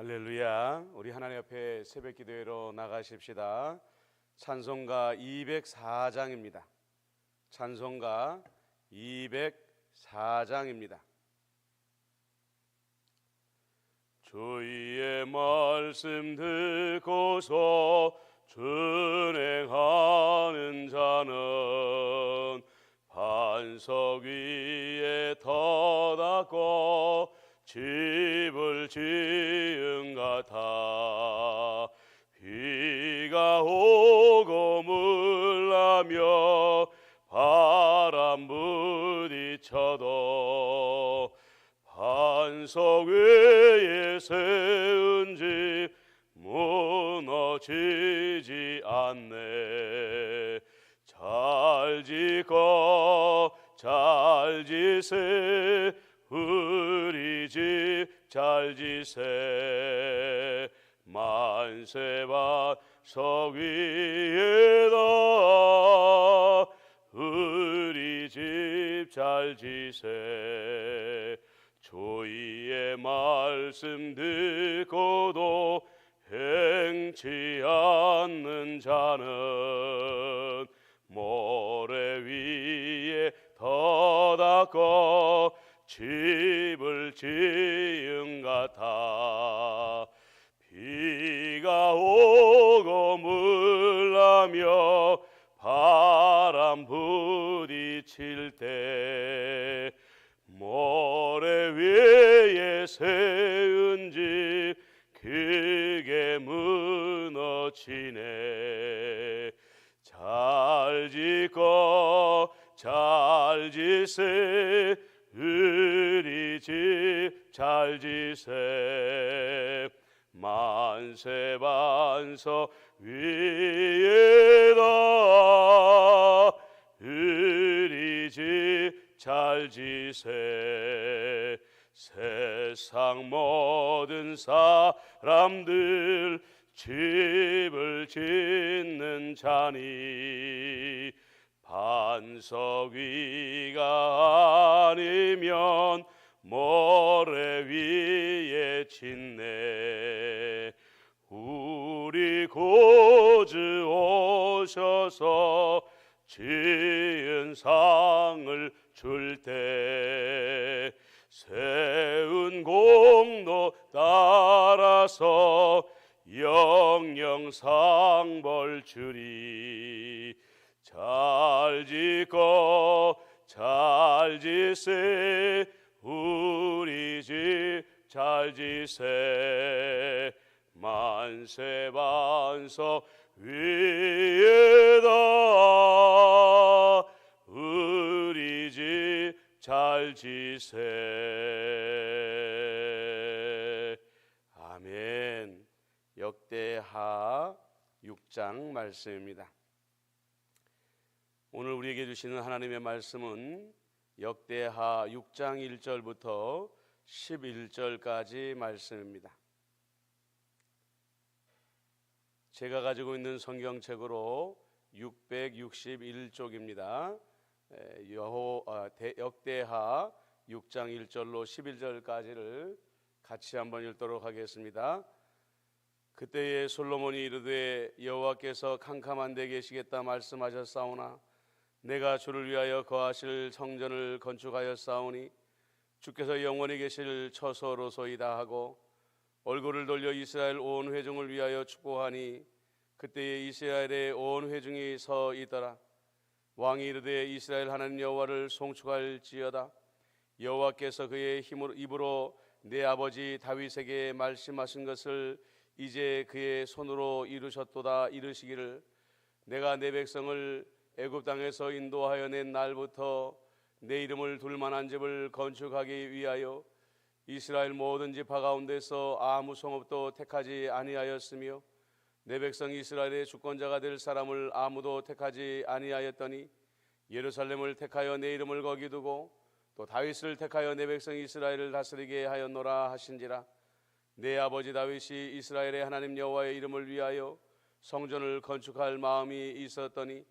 할렐루야. 우리 하나님 앞에 새벽 기도회로 나가십시다. 찬송가 204장입니다. 찬송가 204장입니다. 주의 말씀 듣고서 준행하는 자는 반석 위에 터닫고 집을 지은 같아 비가 오고 물나며 바람 부딪혀도 반석 위에 세운 집 무너지지 않네. 잘 짓고 잘 지세 집잘 지세. 만세 반석 위에다. 우리 집 잘 지세. 주의 말씀 듣고도 행치 않는 자는 모래 위에 더닫고 집을 지은 같아. 비가 오고 물나며 바람 부딪힐 때 모래 위에 세운 집 크게 무너지네. 잘 짓고 잘 지세 집잘 지세 만세 반석 위에다 우리 집잘 지세 세상 모든 사람들 집을 짓는 자니 반석 위 짓네. 우리 고주 오셔서 지은 상을 줄 때 세운 공로 따라서 영영 상 벌 주리. 잘 짓고 잘 지세 우리 집 잘 지세. 만세 반석 위에다. 우리 집 잘 지세. 아멘. 역대하 6장 말씀입니다. 오늘 우리에게 주시는 하나님의 말씀은 역대하 6장 1절부터 11절까지 말씀입니다. 제가 가지고 있는 성경책으로 661쪽입니다. 여호 아, 대- 역대하 6장 1절로 11절까지를 같이 한번 읽도록 하겠습니다. 그때에 솔로몬이 이르되 여호와께서 캄캄한 데 계시겠다 말씀하셨사오나 내가 주를 위하여 거하실 성전을 건축하였사오니 주께서 영원히 계실 처소로소이다 하고 얼굴을 돌려 이스라엘 온 회중을 위하여 축복하니 그때에 이스라엘의 온 회중이 서 있더라. 왕이 이르되 이스라엘 하나님 여호와를 송축할지어다. 여호와께서 그의 힘으로 입으로 내 아버지 다윗에게 말씀하신 것을 이제 그의 손으로 이루셨도다 이르시기를 내가 내 백성을 애굽 땅에서 인도하여 낸 날부터 내 이름을 둘 만한 집을 건축하기 위하여 이스라엘 모든 지파 가운데서 아무 성읍도 택하지 아니하였으며 내 백성 이스라엘의 주권자가 될 사람을 아무도 택하지 아니하였더니 예루살렘을 택하여 내 이름을 거기 두고 또 다윗을 택하여 내 백성 이스라엘을 다스리게 하였노라 하신지라. 내 아버지 다윗이 이스라엘의 하나님 여호와의 이름을 위하여 성전을 건축할 마음이 있었더니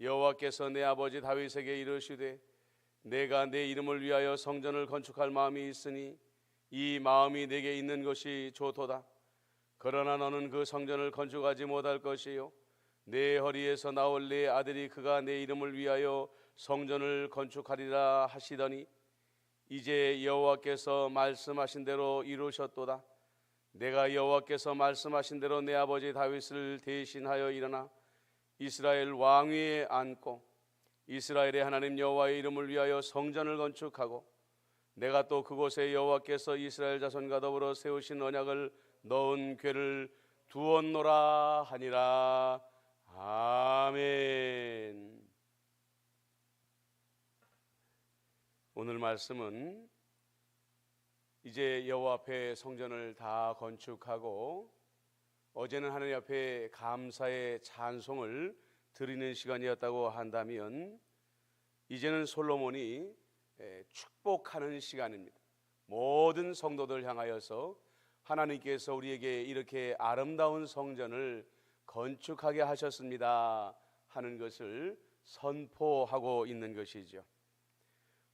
여호와께서 내 아버지 다윗에게 이르시되 내가 내 이름을 위하여 성전을 건축할 마음이 있으니 이 마음이 내게 있는 것이 좋도다. 그러나 너는 그 성전을 건축하지 못할 것이요 내 허리에서 나올 내 아들이 그가 내 이름을 위하여 성전을 건축하리라 하시더니 이제 여호와께서 말씀하신 대로 이루셨도다. 내가 여호와께서 말씀하신 대로 내 아버지 다윗을 대신하여 일어나 이스라엘 왕위에 앉고 이스라엘의 하나님 여호와의 이름을 위하여 성전을 건축하고 내가 또 그곳에 여호와께서 이스라엘 자손과 더불어 세우신 언약을 넣은 궤를 두었노라 하니라 아멘. 오늘 말씀은 이제 여호와 앞에 성전을 다 건축하고 어제는 하나님 앞에 감사의 찬송을 드리는 시간이었다고 한다면 이제는 솔로몬이 에, 축복하는 시간입니다. 모든 성도들 향하여서 하나님께서 우리에게 이렇게 아름다운 성전을 건축하게 하셨습니다 하는 것을 선포하고 있는 것이죠.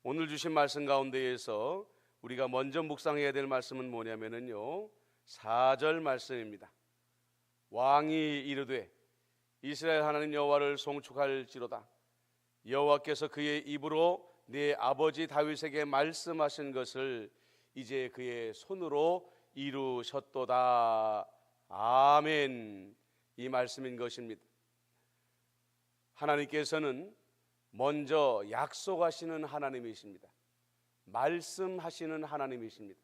오늘 주신 말씀 가운데에서 우리가 먼저 묵상해야 될 말씀은 뭐냐면은요. 4절 말씀입니다. 왕이 이르되 이스라엘 하나님 여호와를 송축할지로다. 여호와께서 그의 입으로 내 아버지 다윗에게 말씀하신 것을 이제 그의 손으로 이루셨도다. 아멘. 이 말씀인 것입니다. 하나님께서는 먼저 약속하시는 하나님이십니다. 말씀하시는 하나님이십니다.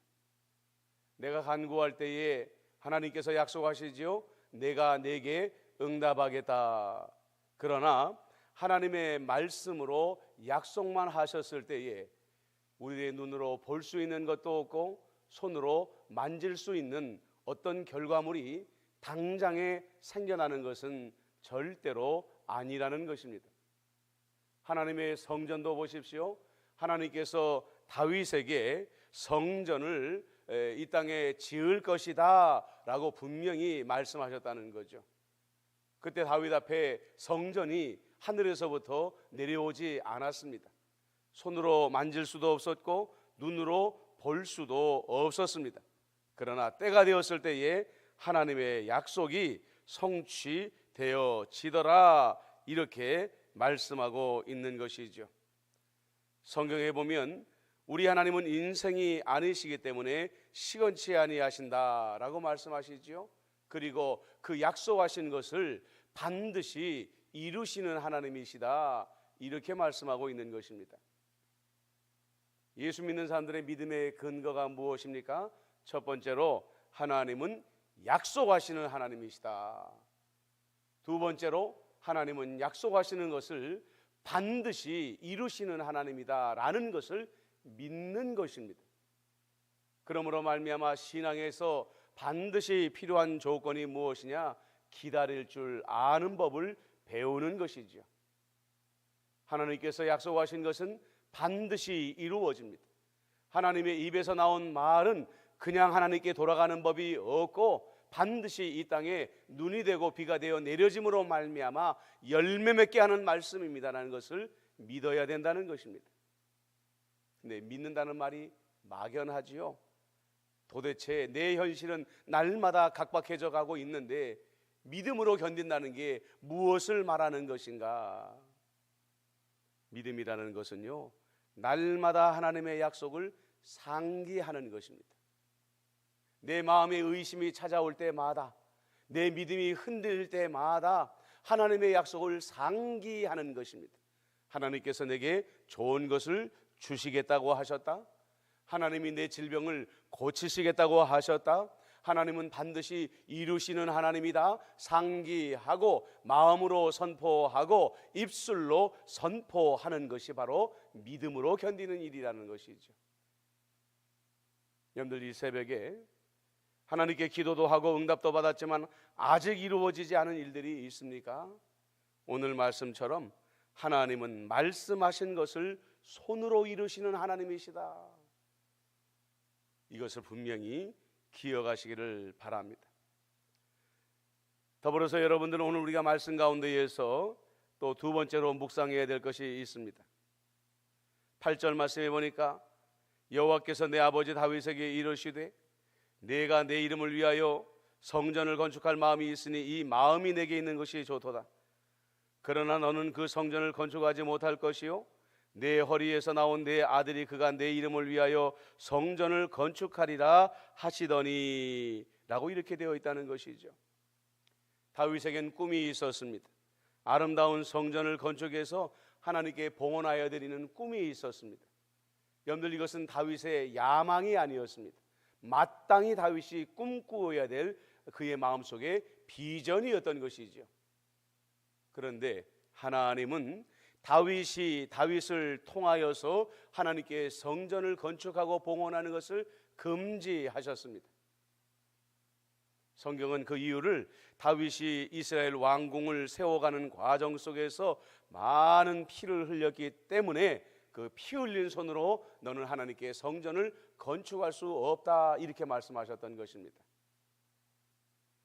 내가 간구할 때에 하나님께서 약속하시지요. 내가 내게 응답하겠다. 그러나 하나님의 말씀으로 약속만 하셨을 때에 우리의 눈으로 볼 수 있는 것도 없고 손으로 만질 수 있는 어떤 결과물이 당장에 생겨나는 것은 절대로 아니라는 것입니다. 하나님의 성전도 보십시오. 하나님께서 다윗에게 성전을 이 땅에 지을 것이다 라고 분명히 말씀하셨다는 거죠. 그때 다윗 앞에 성전이 하늘에서부터 내려오지 않았습니다. 손으로 만질 수도 없었고 눈으로 볼 수도 없었습니다. 그러나 때가 되었을 때에 하나님의 약속이 성취되어지더라 이렇게 말씀하고 있는 것이죠. 성경에 보면 우리 하나님은 인생이 아니시기 때문에 시건치 아니하신다라고 말씀하시지요. 그리고 그 약속하신 것을 반드시 이루시는 하나님이시다 이렇게 말씀하고 있는 것입니다. 예수 믿는 사람들의 믿음의 근거가 무엇입니까? 첫 번째로 하나님은 약속하시는 하나님이시다. 두 번째로 하나님은 약속하시는 것을 반드시 이루시는 하나님이다라는 것을 믿는 것입니다. 그러므로 말미암아 신앙에서 반드시 필요한 조건이 무엇이냐? 기다릴 줄 아는 법을 배우는 것이지요. 하나님께서 약속하신 것은 반드시 이루어집니다. 하나님의 입에서 나온 말은 그냥 하나님께 돌아가는 법이 없고 반드시 이 땅에 눈이 되고 비가 되어 내려짐으로 말미암아 열매 맺게 하는 말씀입니다라는 것을 믿어야 된다는 것입니다. 근데 믿는다는 말이 막연하지요. 도대체 내 현실은 날마다 각박해져 가고 있는데 믿음으로 견딘다는 게 무엇을 말하는 것인가? 믿음이라는 것은요, 날마다 하나님의 약속을 상기하는 것입니다. 내 마음의 의심이 찾아올 때마다, 내 믿음이 흔들릴 때마다 하나님의 약속을 상기하는 것입니다. 하나님께서 내게 좋은 것을 주시겠다고 하셨다. 하나님이 내 질병을 고치시겠다고 하셨다. 하나님은 반드시 이루시는 하나님이다. 상기하고 마음으로 선포하고 입술로 선포하는 것이 바로 믿음으로 견디는 일이라는 것이죠. 여러분들 이 새벽에 하나님께 기도도 하고 응답도 받았지만 아직 이루어지지 않은 일들이 있습니까? 오늘 말씀처럼 하나님은 말씀하신 것을 손으로 이루시는 하나님이시다. 이것을 분명히 기억하시기를 바랍니다. 더불어서 여러분들은 오늘 우리가 말씀 가운데에서 또 두 번째로 묵상해야 될 것이 있습니다. 8절 말씀에 보니까 여호와께서 내 아버지 다윗에게 이르시되 내가 내 이름을 위하여 성전을 건축할 마음이 있으니 이 마음이 내게 있는 것이 좋도다. 그러나 너는 그 성전을 건축하지 못할 것이요 내 허리에서 나온 내 아들이 그가 내 이름을 위하여 성전을 건축하리라 하시더니 라고 이렇게 되어 있다는 것이죠. 다윗에겐 꿈이 있었습니다. 아름다운 성전을 건축해서 하나님께 봉헌하여 드리는 꿈이 있었습니다. 여러분들 이것은 다윗의 야망이 아니었습니다. 마땅히 다윗이 꿈꾸어야 될 그의 마음속에 비전이었던 것이죠. 그런데 하나님은 다윗이 다윗을 통하여서 하나님께 성전을 건축하고 봉헌하는 것을 금지하셨습니다. 성경은 그 이유를 다윗이 이스라엘 왕궁을 세워가는 과정 속에서 많은 피를 흘렸기 때문에 그 피 흘린 손으로 너는 하나님께 성전을 건축할 수 없다 이렇게 말씀하셨던 것입니다.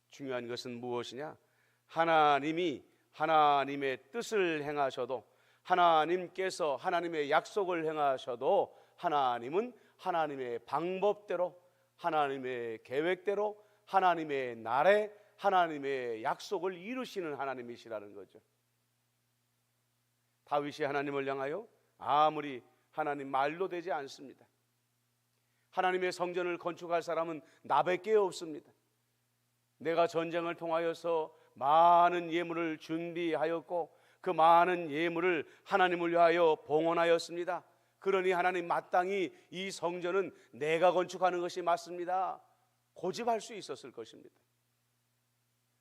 중요한 것은 무엇이냐? 하나님이 하나님의 뜻을 행하셔도 하나님께서 하나님의 약속을 행하셔도 하나님은 하나님의 방법대로 하나님의 계획대로 하나님의 날에 하나님의 약속을 이루시는 하나님이시라는 거죠. 다윗이 하나님을 향하여 아무리 하나님 말로 되지 않습니다. 하나님의 성전을 건축할 사람은 나밖에 없습니다. 내가 전쟁을 통하여서 많은 예물을 준비하였고 그 많은 예물을 하나님을 위하여 봉헌하였습니다. 그러니 하나님 마땅히 이 성전은 내가 건축하는 것이 맞습니다. 고집할 수 있었을 것입니다.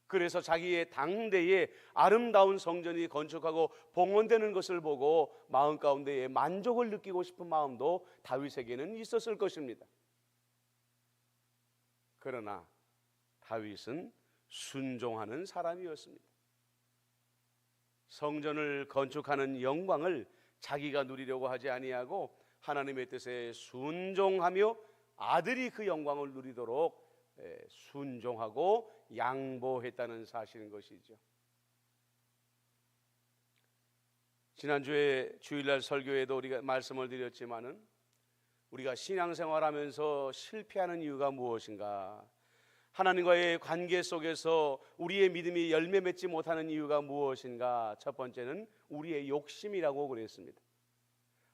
그래서 자기의 당대에 아름다운 성전이 건축하고 봉헌되는 것을 보고 마음 가운데에 만족을 느끼고 싶은 마음도 다윗에게는 있었을 것입니다. 그러나 다윗은 순종하는 사람이었습니다. 성전을 건축하는 영광을 자기가 누리려고 하지 아니하고 하나님의 뜻에 순종하며 아들이 그 영광을 누리도록 순종하고 양보했다는 사실인 것이죠. 지난주에 주일날 설교에도 우리가 말씀을 드렸지만은 우리가 신앙생활하면서 실패하는 이유가 무엇인가? 하나님과의 관계 속에서 우리의 믿음이 열매 맺지 못하는 이유가 무엇인가? 첫 번째는 우리의 욕심이라고 그랬습니다.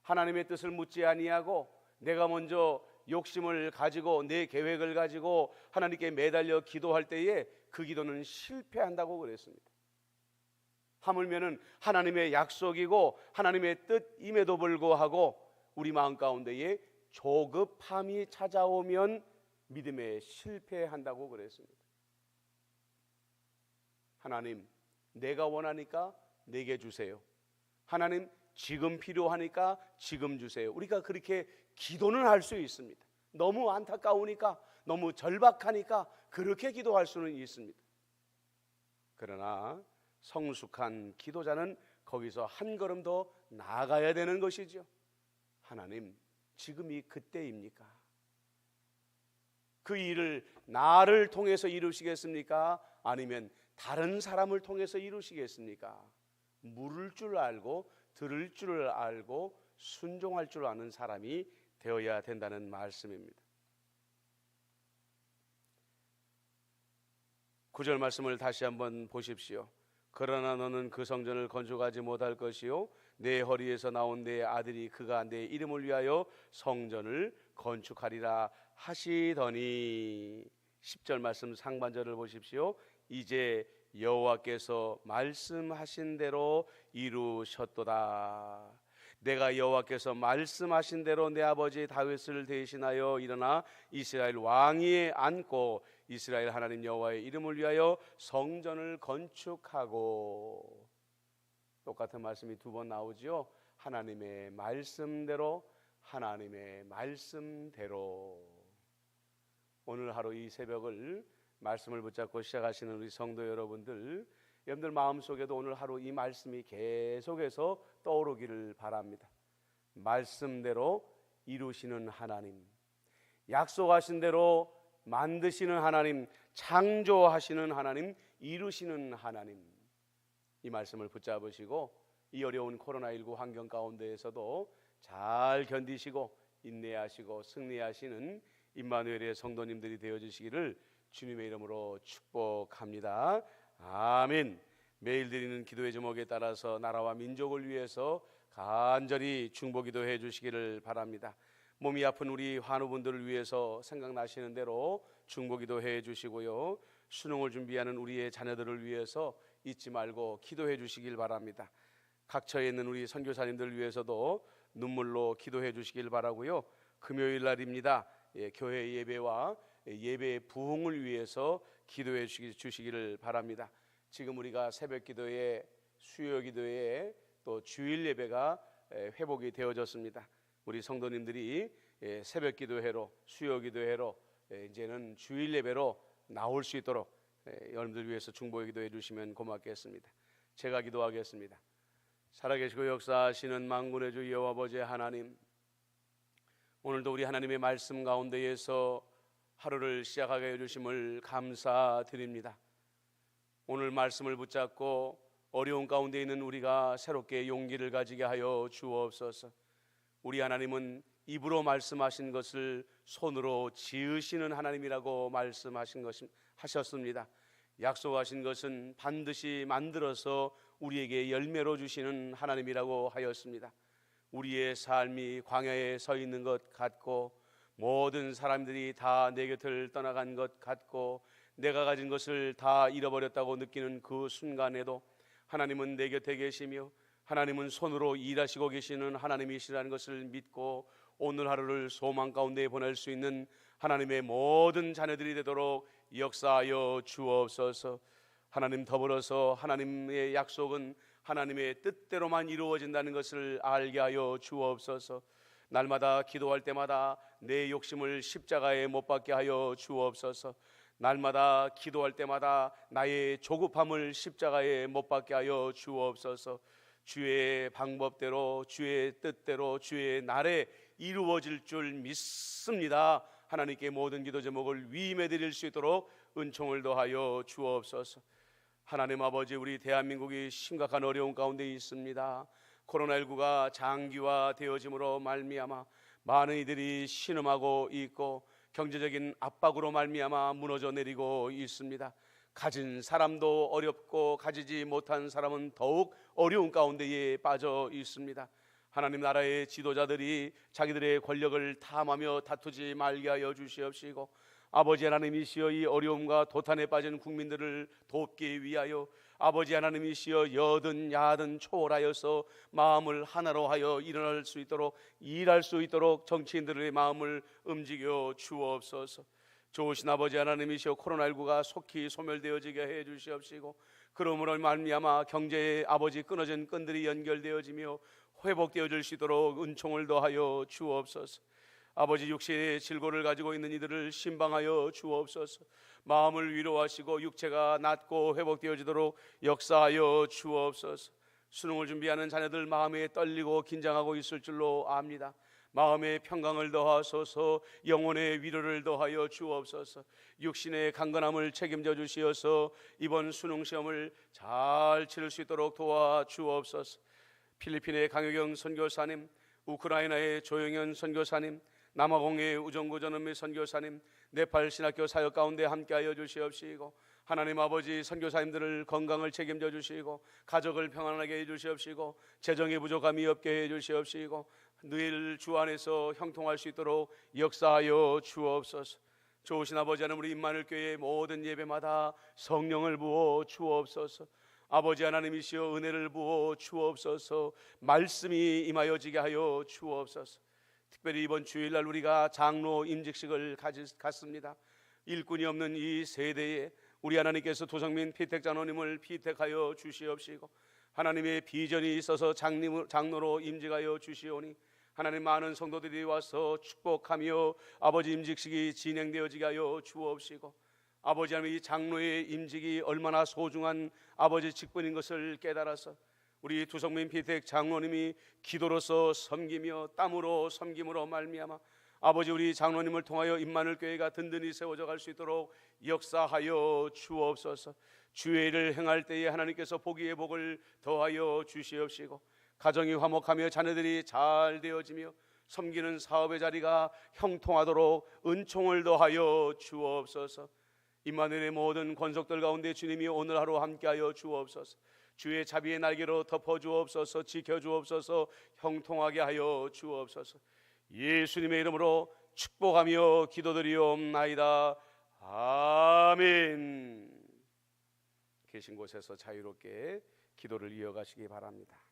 하나님의 뜻을 묻지 아니하고 내가 먼저 욕심을 가지고 내 계획을 가지고 하나님께 매달려 기도할 때에 그 기도는 실패한다고 그랬습니다. 하물면은 하나님의 약속이고 하나님의 뜻임에도 불구하고 우리 마음 가운데에 조급함이 찾아오면 믿음에 실패한다고 그랬습니다. 하나님, 내가 원하니까 내게 주세요. 하나님, 지금 필요하니까 지금 주세요. 우리가 그렇게 기도는 할 수 있습니다. 너무 안타까우니까, 너무 절박하니까 그렇게 기도할 수는 있습니다. 그러나 성숙한 기도자는 거기서 한 걸음 더 나아가야 되는 것이죠. 하나님, 지금이 그때입니까? 그 일을 나를 통해서 이루시겠습니까? 아니면 다른 사람을 통해서 이루시겠습니까? 물을 줄 알고 들을 줄 알고 순종할 줄 아는 사람이 되어야 된다는 말씀입니다. 구절 말씀을 다시 한번 보십시오. 그러나 너는 그 성전을 건축하지 못할 것이요 내 허리에서 나온 내 아들이 그가 내 이름을 위하여 성전을 건축하리라 하시더니 10절 말씀 상반절을 보십시오. 이제 여호와께서 말씀하신 대로 이루셨도다. 내가 여호와께서 말씀하신 대로 내 아버지 다윗을 대신하여 일어나 이스라엘 왕위에 앉고 이스라엘 하나님 여호와의 이름을 위하여 성전을 건축하고 똑같은 말씀이 두 번 나오지요. 하나님의 말씀대로 하나님의 말씀대로 오늘 하루 이 새벽을 말씀을 붙잡고 시작하시는 우리 성도 여러분들 여러분들 마음속에도 오늘 하루 이 말씀이 계속해서 떠오르기를 바랍니다. 말씀대로 이루시는 하나님, 약속하신 대로 만드시는 하나님, 창조하시는 하나님, 이루시는 하나님. 이 말씀을 붙잡으시고 이 어려운 코로나19 환경 가운데에서도 잘 견디시고 인내하시고 승리하시는 임마누엘의 성도님들이 되어 주시기를 주님의 이름으로 축복합니다. 아멘. 매일 드리는 기도의 제목에 따라서 나라와 민족을 위해서 간절히 중보기도해 주시기를 바랍니다. 몸이 아픈 우리 환우분들을 위해서 생각나시는 대로 중보기도해 주시고요. 수능을 준비하는 우리의 자녀들을 위해서 잊지 말고 기도해 주시길 바랍니다. 각처에 있는 우리 선교사님들 위해서도 눈물로 기도해 주시길 바라고요. 금요일 날입니다. 예, 교회 예배와 예배의 부흥을 위해서 기도해 주시기를 바랍니다. 지금 우리가 새벽 기도에 수요 기도에 또 주일 예배가 회복이 되어졌습니다. 우리 성도님들이 예, 새벽 기도회로 수요 기도회로 이제는 주일 예배로 나올 수 있도록 여러분들 위해서 중보 기도해 주시면 고맙겠습니다. 제가 기도하겠습니다. 살아계시고 역사하시는 만군의 주 여호와 아버지 하나님 오늘도 우리 하나님의 말씀 가운데에서 하루를 시작하게 해 주심을 감사드립니다. 오늘 말씀을 붙잡고 어려운 가운데 있는 우리가 새롭게 용기를 가지게 하여 주옵소서. 우리 하나님은 입으로 말씀하신 것을 손으로 지으시는 하나님이라고 말씀하신 것 하셨습니다. 약속하신 것은 반드시 만들어서 우리에게 열매로 주시는 하나님이라고 하였습니다. 우리의 삶이 광야에 서 있는 것 같고 모든 사람들이 다 내 곁을 떠나간 것 같고 내가 가진 것을 다 잃어버렸다고 느끼는 그 순간에도 하나님은 내 곁에 계시며 하나님은 손으로 일하시고 계시는 하나님이시라는 것을 믿고 오늘 하루를 소망 가운데 보낼 수 있는 하나님의 모든 자녀들이 되도록 역사하여 주옵소서. 하나님 더불어서 하나님의 약속은 하나님의 뜻대로만 이루어진다는 것을 알게 하여 주옵소서. 날마다 기도할 때마다 내 욕심을 십자가에 못 박게 하여 주옵소서. 날마다 기도할 때마다 나의 조급함을 십자가에 못 박게 하여 주옵소서. 주의 방법대로 주의 뜻대로 주의 날에 이루어질 줄 믿습니다. 하나님께 모든 기도 제목을 위임해 드릴 수 있도록 은총을 더하여 주옵소서. 하나님 아버지 우리 대한민국이 심각한 어려운 가운데 있습니다. 코로나19가 장기화 되어짐으로 말미암아 많은 이들이 신음하고 있고 경제적인 압박으로 말미암아 무너져 내리고 있습니다. 가진 사람도 어렵고 가지지 못한 사람은 더욱 어려운 가운데에 빠져 있습니다. 하나님 나라의 지도자들이 자기들의 권력을 탐하며 다투지 말게 하여 주시옵시고 아버지 하나님이시여 이 어려움과 도탄에 빠진 국민들을 돕기 위하여 아버지 하나님이시여 여든 야든 초월하여서 마음을 하나로 하여 일어날 수 있도록 일할 수 있도록 정치인들의 마음을 움직여 주옵소서. 좋으신 아버지 하나님이시여 코로나19가 속히 소멸되어지게 해 주시옵시고 그러므로 말미암아 경제의 아버지 끊어진 끈들이 연결되어지며 회복되어 질 수 있도록 은총을 더하여 주옵소서. 아버지 육신의 질고를 가지고 있는 이들을 신방하여 주옵소서. 마음을 위로하시고 육체가 낫고 회복되어지도록 역사하여 주옵소서. 수능을 준비하는 자녀들 마음에 떨리고 긴장하고 있을 줄로 압니다. 마음의 평강을 더하소서 영혼의 위로를 더하여 주옵소서 육신의 강건함을 책임져 주시어서 이번 수능 시험을 잘 치를 수 있도록 도와 주옵소서 필리핀의 강효경 선교사님 우크라이나의 조영현 선교사님 남아공의 우정구 전음의 선교사님 네팔 신학교 사역 가운데 함께하여 주시옵시고 하나님 아버지 선교사님들을 건강을 책임져 주시고 가족을 평안하게 해 주시옵시고 재정의 부족함이 없게 해 주시옵시고 늘 주 안에서 형통할 수 있도록 역사하여 주옵소서. 좋으신 아버지 하나님 우리 임마늘 교회 모든 예배마다 성령을 부어 주옵소서. 아버지 하나님이시여 은혜를 부어 주옵소서. 말씀이 임하여지게 하여 주옵소서. 특별히 이번 주일날 우리가 장로 임직식을 갖습니다. 일꾼이 없는 이 세대에 우리 하나님께서 도성민 피택 장로님을 피택하여 주시옵시고 하나님의 비전이 있어서 장님, 장로로 임직하여 주시오니 하나님 많은 성도들이 와서 축복하며 아버지 임직식이 진행되어지게 하여 주옵시고 아버지 하나님 이 장로의 임직이 얼마나 소중한 아버지 직분인 것을 깨달아서 우리 두성민 피택 장로님이 기도로서 섬기며 땀으로 섬김으로 말미암아 아버지 우리 장로님을 통하여 임마늘 교회가 든든히 세워져 갈 수 있도록 역사하여 주옵소서. 주의 일을 행할 때에 하나님께서 보기의 복을 더하여 주시옵시고 가정이 화목하며 자녀들이 잘 되어지며 섬기는 사업의 자리가 형통하도록 은총을 더하여 주옵소서. 임마누엘의 모든 권속들 가운데 주님이 오늘 하루 함께하여 주옵소서. 주의 자비의 날개로 덮어 주옵소서. 지켜 주옵소서. 형통하게 하여 주옵소서. 예수님의 이름으로 축복하며 기도드리옵나이다. 아멘. 계신 곳에서 자유롭게 기도를 이어가시기 바랍니다.